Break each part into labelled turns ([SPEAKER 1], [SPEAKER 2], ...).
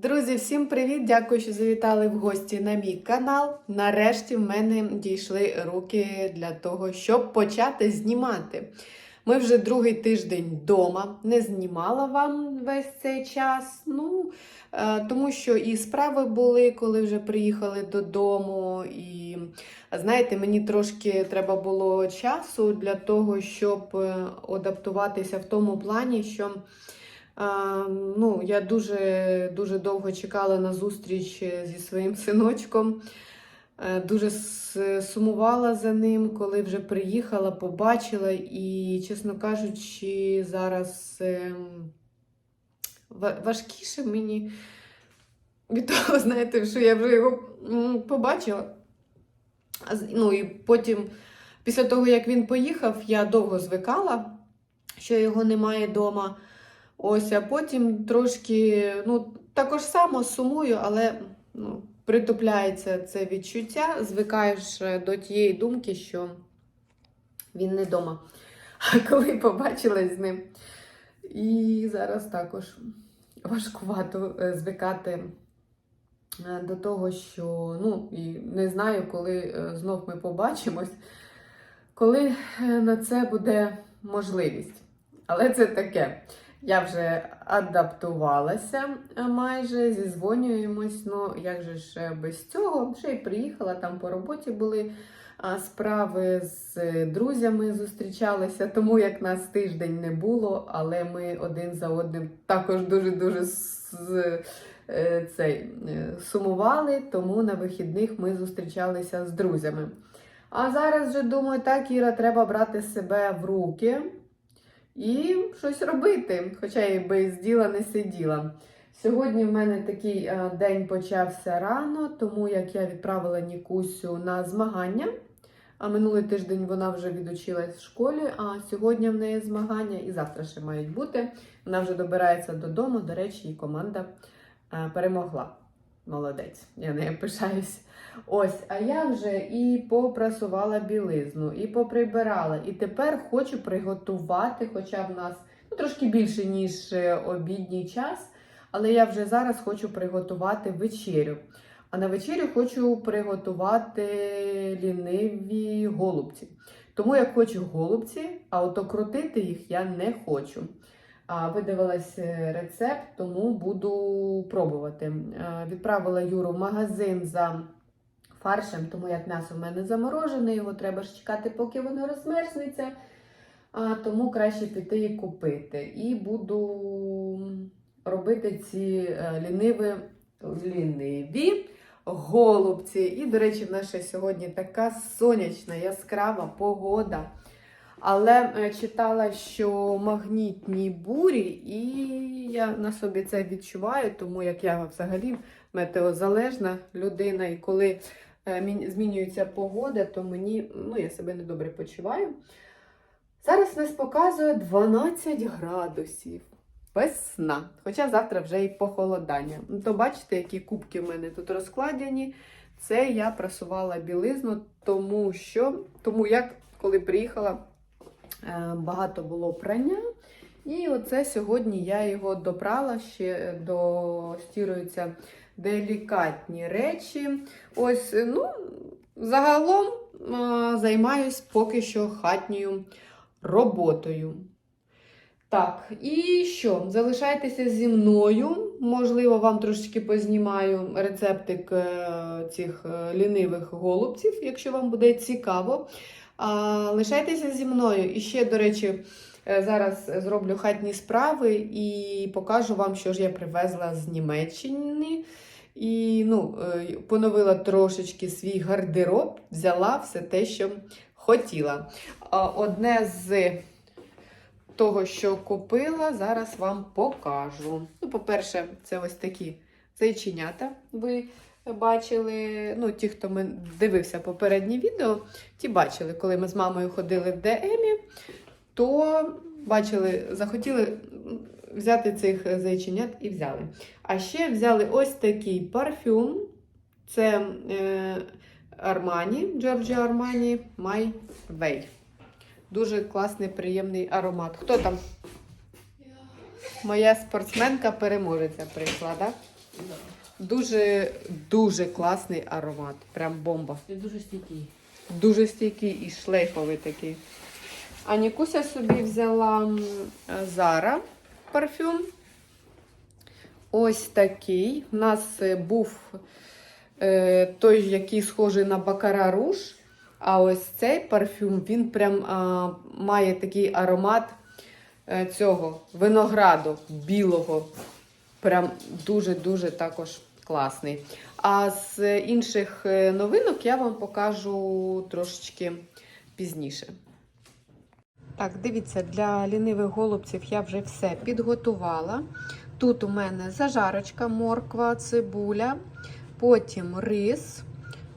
[SPEAKER 1] Друзі, всім привіт! Дякую, що завітали в гості на мій канал. Нарешті в мене дійшли руки для того, щоб почати знімати. Ми вже другий тиждень вдома, не знімала вам весь цей час. Ну, е, тому що і справи були, коли вже приїхали додому. І знаєте, мені трошки треба було часу для того, щоб е, адаптуватися в тому плані, що. Ну, я дуже, дуже довго чекала на зустріч зі своїм синочком. Е, Дуже сумувала за ним, коли вже приїхала, побачила. І, чесно кажучи, зараз ем, важкіше мені від того, знаєте, що я вже його побачила. Ну і потім, після того, як він поїхав, я довго звикала, що його немає вдома. Ось, а потім трошки, ну, також само сумую, але ну, притупляється це відчуття, звикаєш е, до тієї думки, що він не вдома. А коли побачилась з ним, і зараз також важкувато е, звикати е, до того, що ну, і не знаю, коли знов ми побачимось, коли на це буде можливість. Але це таке. Я вже адаптувалася е, майже, зізвонюємось. Ну, як же ж е, без цього? Ще й приїхала, там по роботі були справи з е, друзями зустрічалися, тому як нас тиждень не було, але ми один за одним також дуже-дуже цей, сумували, тому на вихідних ми зустрічалися з друзями. А зараз вже думаю, так, Іра, треба брати себе в руки і щось робити, хоча і без діла не сиділа. Сьогодні в мене такий е, день почався рано, тому як я відправила Нікусю на змагання. А минулий тиждень вона вже відучилась в школі, а сьогодні в неї змагання і завтра ще мають бути. Вона вже добирається додому. До речі, її команда е, перемогла. Молодець, я нею пишаюсь. Ось, а я вже і попрасувала білизну, і поприбирала. І тепер хочу приготувати, хоча в нас ну, трошки більше, ніж е, обідній час. Але я вже зараз хочу приготувати вечерю. А на вечерю хочу приготувати ліниві голубці. Тому я хочу голубці, а ото крутити їх я не хочу. А, Видивилась е, рецепт, тому буду пробувати. Е, Відправила Юру в магазин за фаршем, тому як м'ясо в мене заморожене, його треба ж чекати, поки воно розмерзнеться. А, тому краще піти і купити. І буду робити ці е, ліниві, ліниві голубці. І, до речі, в нас ще сьогодні така сонячна, яскрава погода. Але е, читала, що магнітні бурі, і я на собі це відчуваю, тому як я взагалі метеозалежна людина, і коли змінюється погода, то мені ну, я себе недобре почуваю. Зараз нас показує 12 градусів. Весна. Хоча завтра вже і похолодання. Ну, То бачите, які кубки в мене тут розкладені. Це я прасувала білизну, тому що, тому як коли приїхала, е, багато було прання. І оце сьогодні я його допрала, ще достіруються делікатні речі. Ось, ну, загалом е, займаюсь поки що хатньою роботою. Так, і що? Залишайтеся зі мною. Можливо, вам трошечки познімаю рецептик е, цих е, лінивих голубців, якщо вам буде цікаво. А, лишайтеся зі мною. І ще, до речі, зараз зроблю хатні справи і покажу вам, що ж я привезла з Німеччини. І ну, е, поновила трошечки свій гардероб, взяла все те, що хотіла. Одне з того, що купила, зараз вам покажу. Ну, по-перше, це ось такі зайченята. Ви бачили. Ну, ті, хто дивився попереднє відео, ті бачили, коли ми з мамою ходили в ДМі, то бачили, захотіли взяти цих зайченят і взяли. А ще взяли ось такий парфюм. Це е, Armani, Giorgio Armani My Way. Дуже класний, приємний аромат. Хто там? Моя спортсменка переможеця прийшла, так?
[SPEAKER 2] Да.
[SPEAKER 1] Дуже дуже класний аромат. Прям бомба.
[SPEAKER 2] Дуже стійкий.
[SPEAKER 1] Дуже стійкий і шлейфовий такий. А Нікуся собі взяла Zara парфюм. Ось такий. У нас е, був е, той, який схожий на Бакара Руж. А ось цей парфюм, він прям а, має такий аромат е, цього винограду білого. Прям дуже-дуже також класний. А з інших е, новинок я вам покажу трошечки пізніше. Так, дивіться, для лінивих голубців я вже все підготувала. Тут у мене зажарочка, морква, цибуля, потім рис,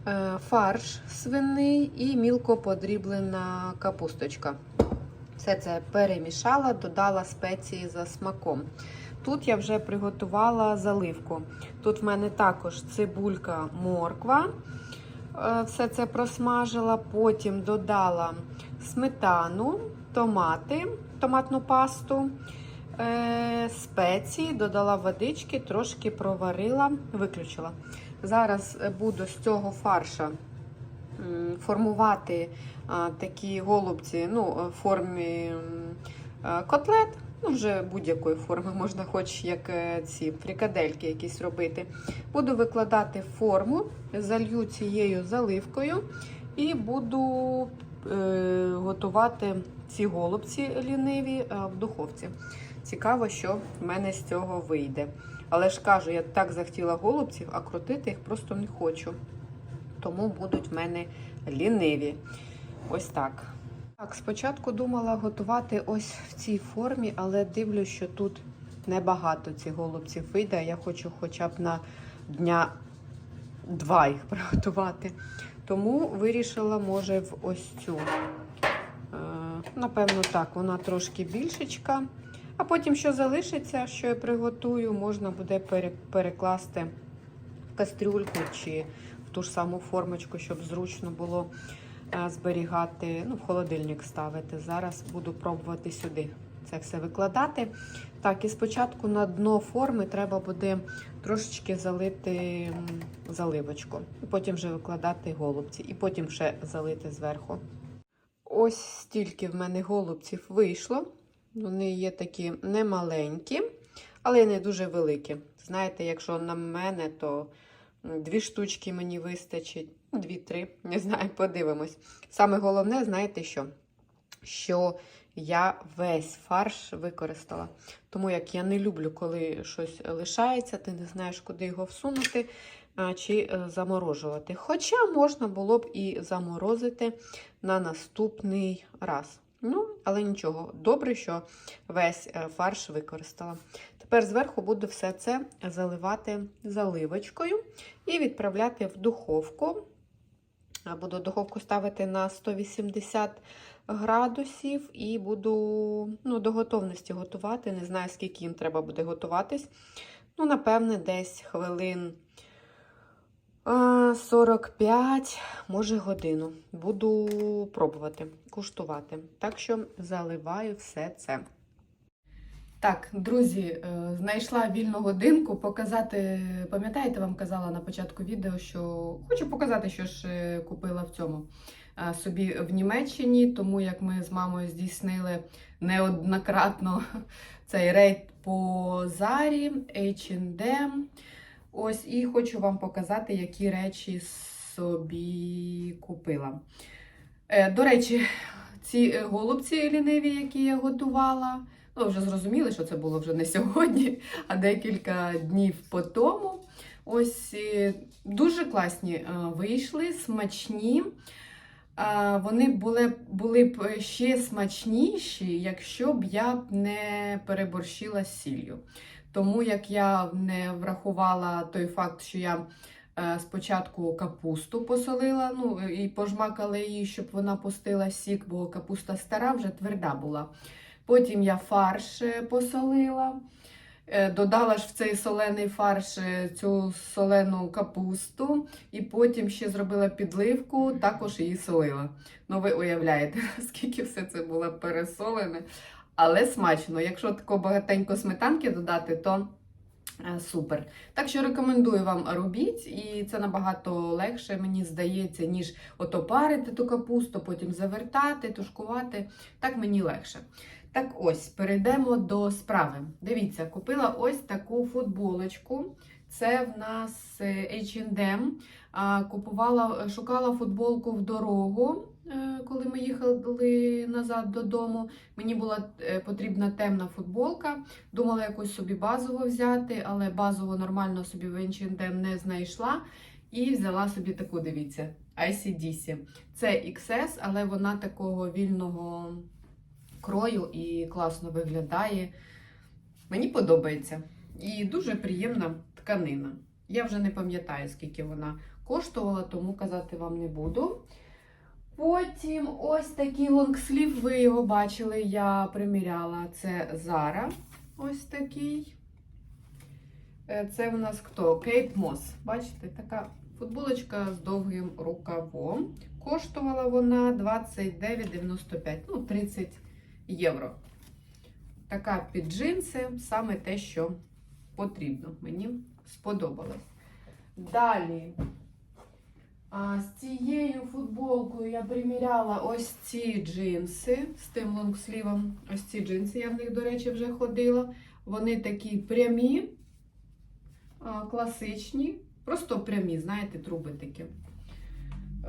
[SPEAKER 1] е, фарш свиний і мілко подріблена капусточка. Все це перемішала, додала спеції за смаком. Тут я вже приготувала заливку. Тут в мене також цибулька, морква. Е, Все це просмажила, потім додала сметану, томати, томатну пасту, е, спеції, додала водички, трошки проварила, виключила. Зараз е, буду з цього фарша формувати такі голубці ну, в формі е, котлет. Ну, вже будь-якої форми, можна хоч як е, ці фрикадельки якісь робити. Буду викладати форму, залью цією заливкою і буду е, готувати ці голубці ліниві е, в духовці. Цікаво, що в мене з цього вийде. Але ж кажу, я так захотіла голубців, а крутити їх просто не хочу. Тому будуть в мене ліниві. Ось так. Так, спочатку думала готувати ось в цій формі, але дивлюсь, що тут небагато цих голубців вийде. Я хочу хоча б на дня два їх приготувати. Тому вирішила, може, в ось цю. Е, Напевно, так, вона трошки більшечка. А потім, що залишиться, що я приготую, можна буде перекласти в кастрюльку чи в ту ж саму формочку, щоб зручно було е, зберігати, ну, в холодильник ставити. Зараз буду пробувати сюди це все викладати. Так, і спочатку на дно форми треба буде трошечки залити заливочку. І потім вже викладати голубці, і потім ще залити зверху. Ось стільки в мене голубців вийшло. Вони є такі немаленькі, але не дуже великі. Знаєте, якщо на мене, то дві штучки мені вистачить, дві-три, не знаю, подивимось. Саме головне, знаєте що? Що я весь фарш використала. Тому як я не люблю, коли щось лишається, ти не знаєш, куди його всунути чи е, заморожувати. Хоча можна було б і заморозити на наступний раз. Ну, але нічого, добре, що весь е, фарш використала. Тепер зверху буду все це заливати заливочкою і відправляти в духовку. Буду духовку ставити на 180 градусів і буду ну, до готовності готувати. Не знаю, скільки їм треба буде готуватись. Ну, напевне, десь хвилин 45, може годину. Буду пробувати, куштувати. Так що заливаю все це. Так, друзі, е, знайшла вільну годинку показати. Пам'ятаєте, вам казала на початку відео, що хочу показати, що ж е, купила в цьому е, собі в Німеччині, тому як ми з мамою здійснили неоднократно цей рейд по Зарі, H&M. Ось і хочу вам показати, які речі собі купила. До речі, ці голубці ліниві, які я готувала. Ну, вже зрозуміли, що це було вже не сьогодні, а декілька днів по тому. Ось е, дуже класні е, вийшли, смачні. Вони були, були б ще смачніші, якщо б я б не переборщила сіллю. Тому як я не врахувала той факт, що я е, спочатку капусту посолила, ну і пожмакала її, щоб вона пустила сік, бо капуста стара вже тверда була. Потім я фарш е, посолила. Е, Додала ж в цей солений фарш е, цю солену капусту, і потім ще зробила підливку, також її солила. Ну, ви уявляєте, наскільки все це було пересолене, але смачно. Якщо тако багатенько сметанки додати, то Супер. Так що рекомендую вам робіть, і це набагато легше, мені здається, ніж ото парити ту капусту, потім завертати, тушкувати. Так мені легше. Так ось, перейдемо до справи. Дивіться, купила ось таку футболочку. Це в нас H&M. Купувала, шукала футболку в дорогу, е, коли ми їхали назад додому. Мені була е, потрібна темна футболка. Думала якусь собі базову взяти, але базову нормально собі в H&M не знайшла. І взяла собі таку, дивіться, ICDC. Це XS, але вона такого вільного крою і класно виглядає. Мені подобається. І дуже приємна тканина. Я вже не пам'ятаю, скільки вона коштувала, тому казати вам не буду. Потім ось такий лонгслів, ви його бачили, я приміряла. Це Зара. Ось такий. Е, Це в нас хто? Кейт Мос. Бачите, така футболочка з довгим рукавом. Коштувала вона 29,95, ну 30 євро. Така під джинси, саме те, що потрібно. Мені сподобалось. Далі. А, з цією футболкою я приміряла ось ці джинси з тим лонгслівом. Ось ці джинси, я в них, до речі, вже ходила. Вони такі прямі, а, класичні, просто прямі, знаєте, труби такі.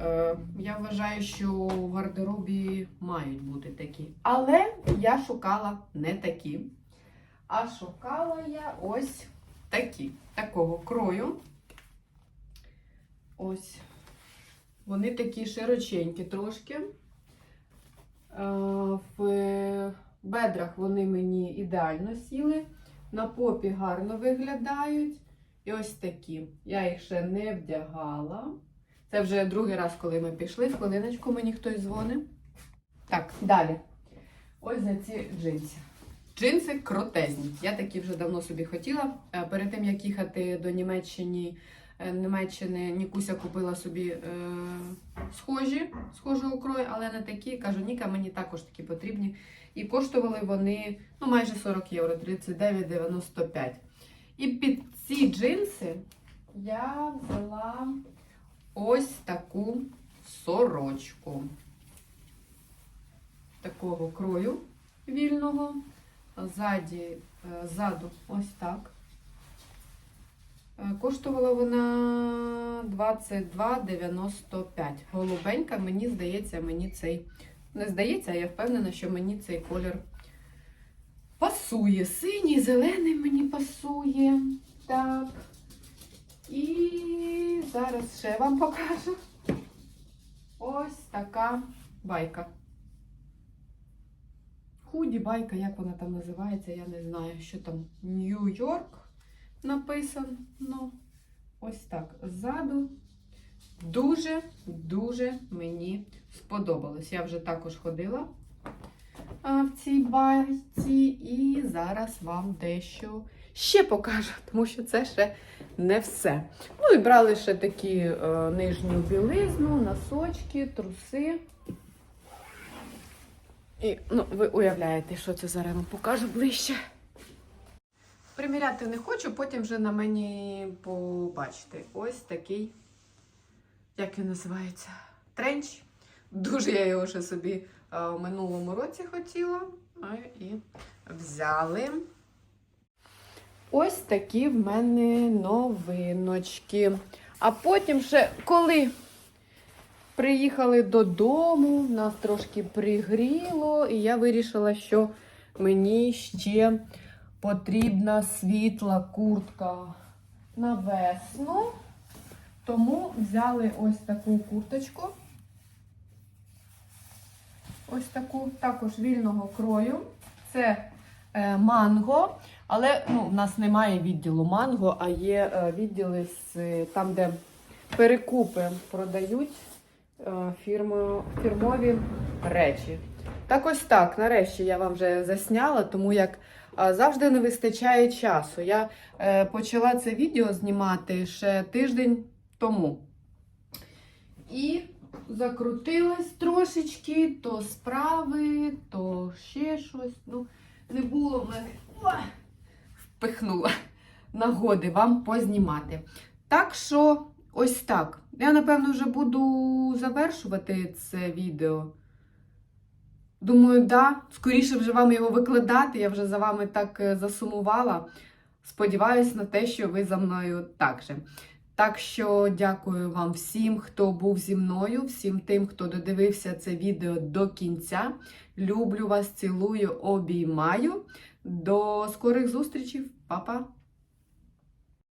[SPEAKER 1] Е, я вважаю, що в гардеробі мають бути такі. Але я шукала не такі. А шукала я ось такі, такого крою. Ось. Вони такі широченькі трошки. Е, В бедрах вони мені ідеально сіли. На попі гарно виглядають. І ось такі. Я їх ще не вдягала. Це вже другий раз, коли ми пішли. Хвилиночку мені хтось дзвонить. Так, далі. Ось за ці джинси. Джинси крутезні. Я такі вже давно собі хотіла. Е, Перед тим, як їхати до Німеччини, е, Німеччини, Нікуся купила собі е, схожі, схожого крою, але не такі. Кажу, Ніка, мені також такі потрібні. І коштували вони ну, майже 40 євро, 39,95. І під ці джинси я взяла ось таку сорочку. Такого крою вільного. Ззаді, е, ззаду ось так. Е, Коштувала вона 22,95. Голубенька, мені здається, мені цей. Не здається, а я впевнена, що мені цей колір пасує. Синій, зелений мені пасує. Так. І зараз ще вам покажу. Ось така байка. Худі байка, як вона там називається, я не знаю, що там Нью-Йорк написано. Ну, ось так. Ззаду дуже-дуже мені сподобалось. Я вже також ходила в цій байці, і зараз вам дещо ще покажу, тому що це ще не все. Ну і брали ще такі е, нижню білизну, носочки, труси. І ну, ви уявляєте, що це зараз вам покажу ближче. Приміряти не хочу, потім вже на мені побачите. Ось такий, як він називається, тренч. Дуже я його ще собі е, в минулому році хотіла. І взяли. Ось такі в мене новиночки. А потім ще, коли приїхали додому, нас трошки пригріло, і я вирішила, що мені ще потрібна світла куртка на весну. Тому взяли ось таку курточку. Ось таку, також вільного крою. Це е, манго. Але ну, в нас немає відділу манго, а є е, відділи з, е, там, де перекупи продають е, фірмою, фірмові речі. Так ось так, нарешті я вам вже засняла, тому як завжди не вистачає часу. Я почала це відео знімати ще тиждень тому. І закрутилась трошечки, то справи, то ще щось. Ну, не було в мене. Впихнула. нагоди вам познімати. Так що, ось так. Я, напевно, вже буду завершувати це відео. Думаю, да, скоріше вже вам його викладати. Я вже за вами так е, засумувала. Сподіваюсь на те, що ви за мною так же. Так що дякую вам всім, хто був зі мною, всім тим, хто додивився це відео до кінця. Люблю вас, цілую, обіймаю. До скорих зустрічей, Па-па!